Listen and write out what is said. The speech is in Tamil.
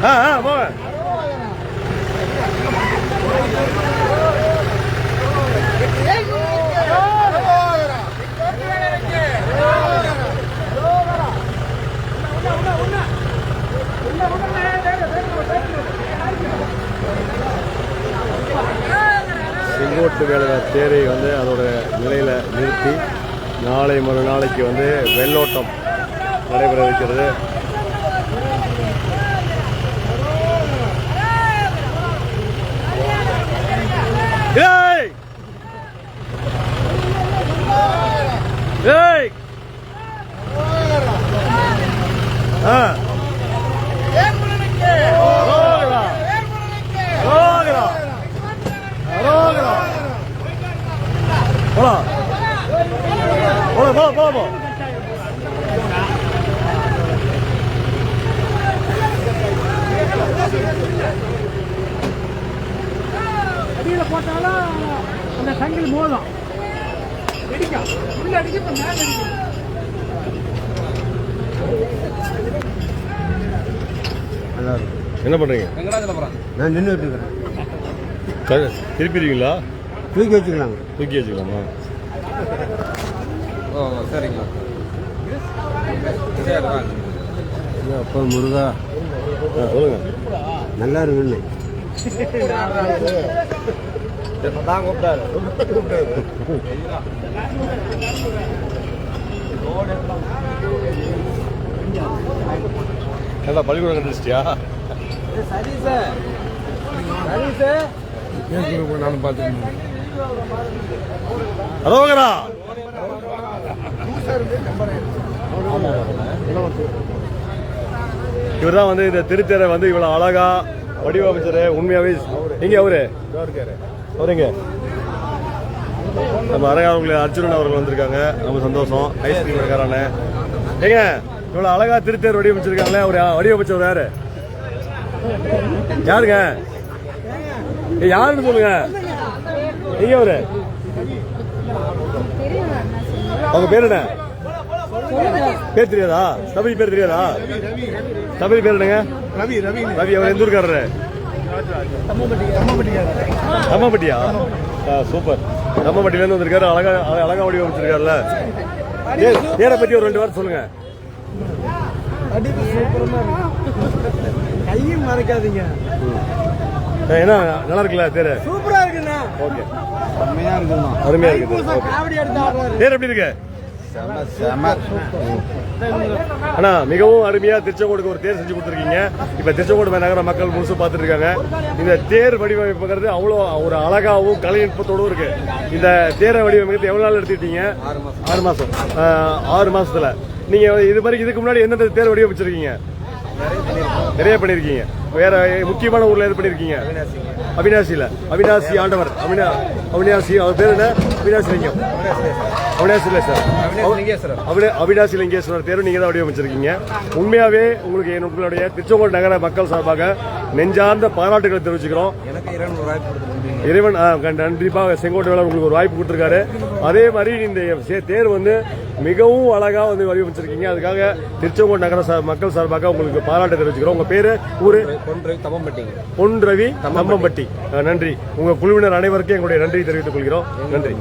ஆ ஆ போங்க செங்கோட்டு வேலை தேரை வந்து அதோட நிலையில் நிறுத்தி நாளை மறுநாளைக்கு வந்து வெள்ளோட்டம் நடைபெற இருக்கிறது போலாம் போலாம் போலாம் போலாம் போ. அடியில போட்டாலும் அந்த சங்கில் மோதும். வெடிக்கும். உள்ள அடிக்க இப்ப மேல அடிக்கும். என்ன பண்றீங்க? நான் நின்றுட்டு இருக்கிறேன். திருப்பிடுவீங்களா? தூக்கி வச்சுக்கலாங்க. தூக்கி வச்சுக்கலாமா? ஓ சரிங்களா சரி வாங்க. அப்பா முருகா. சொல்லுங்க. நல்லா இருக்குன்னு தான் கூப்பிட்டாரு. பள்ளிக்கூடம் கண்டுச்சிட்டியா சரி சார் சரி சார் நானும் பார்த்துக்கணும். ரோகரா. இவர் தான் வந்து இந்த திருத்தேரை வந்து இவ்வளவு அழகா வடிவமைச்சரு உண்மையாவே எங்க அவரு? அவருங்க. நம்ம அழகாவங்கள அர்ஜுனன் அவர்கள் வந்திருக்காங்க. ரொம்ப சந்தோஷம். ஐஸ்கிரீம் இருக்காரானே ஏங்க இவ்வளவு அழகா திருத்தேர் வடிவமைச்சிருக்காங்களே அவர் வடிவமைச்சவர் யாரு யாருங்க? யாருன்னு சொல்லுங்க. எங்க அவரு அவங்க பேர் என்ன? பேர் தெரியாதா? தமிழ் பேர் தெரியாதா? தமிழ் பேர் என்னங்க? ரவி ரவி ரவி அவர் எந்த ஊருக்காரரு? தம்மம்பட்டியா ஆ, சூப்பர். தம்மம்பட்டில இருந்து வந்திருக்காரு. அழகா அழ- அழகா வடிவமைச்சிருக்காருல்ல ஏ- தேரை பத்தி ஒரு ரெண்டு வாரம் சொல்லுங்க. கையும் மறைக்காதீங்க. என்ன நல்லா இருக்குல்ல தேரு சூப்பரா ஓகே. செம்மையா இருக்குண்ணா அருமையா இருக்குது. தேர் எப்படி இருக்கு? செம செம. அண்ணா மிகவும் அருமையா திருச்செங்கோடுக்கு ஒரு தேர் செஞ்சு கொடுத்துருக்கீங்க. இப்ப திருச்செங்கோடு நகர மக்கள் முழுசு பார்த்துட்டு இருக்காங்க இந்த தேர் வடிவமைப்புங்கிறது அவ்வளோ ஒரு அழகாவும் கலைநுட்பத்தோடும் இருக்கு. இந்த தேரை வடிவமைக்கிறது எவ்வளவு நாள் எடுத்துக்கிட்டீங்க ஆறு மாசம். ஆறு மாசத்துல. நீங்க இது மாதிரி இதுக்கு முன்னாடி எந்தெந்த தேர் வடிவமைச்சிருக்கீங்க? நிறைய பண்ணிருக்கீங்க வேற முக்கியமான ஊர்ல எது பண்ணிருக்கீங்க அவினாசியில அவினாசி ஆண்டவர். அவினா அவினாசி அவர் பேர் என்ன? அவினாசி லிங்கம். அவினாசி இல்ல சார். லிங்கேஸ்வரர். அவினா- அவினாசி லிங்கேஸ்வரர் தேர்வு நீங்க தான் வடிவமைச்சிருக்கீங்க. உண்மையாவே உங்களுக்கு உங்களுடைய திருச்செங்கோடு நகர மக்கள் சார்பாக நெஞ்சார்ந்த பாராட்டுகளை தெரிவிச்சுக்கிறோம். இறைவன் கண்டிப்பாக செங்கோட்டை வேளாண் உங்களுக்கு ஒரு வாய்ப்பு கொடுத்துருக்காரு. அதே மாதிரி இந்த தேர் வந்து மிகவும் அழகா வந்து வடிவமைச்சிருக்கீங்க. அதுக்காக திருச்செங்கோடு நகர சா- மக்கள் சார்பாக உங்களுக்கு பாராட்டு தெரிவிச்சுக்கிறோம். உங்க பேரு? ஊரு? கொன்று தம்மம்பட்டிங்க பொன் ரவி தம்மம்பட்டி நன்றி. உங்க குழுவினர் அனைவருக்கும் எங்களுடைய நன்றி தெரிவித்துக் கொள்கிறோம். நன்றி.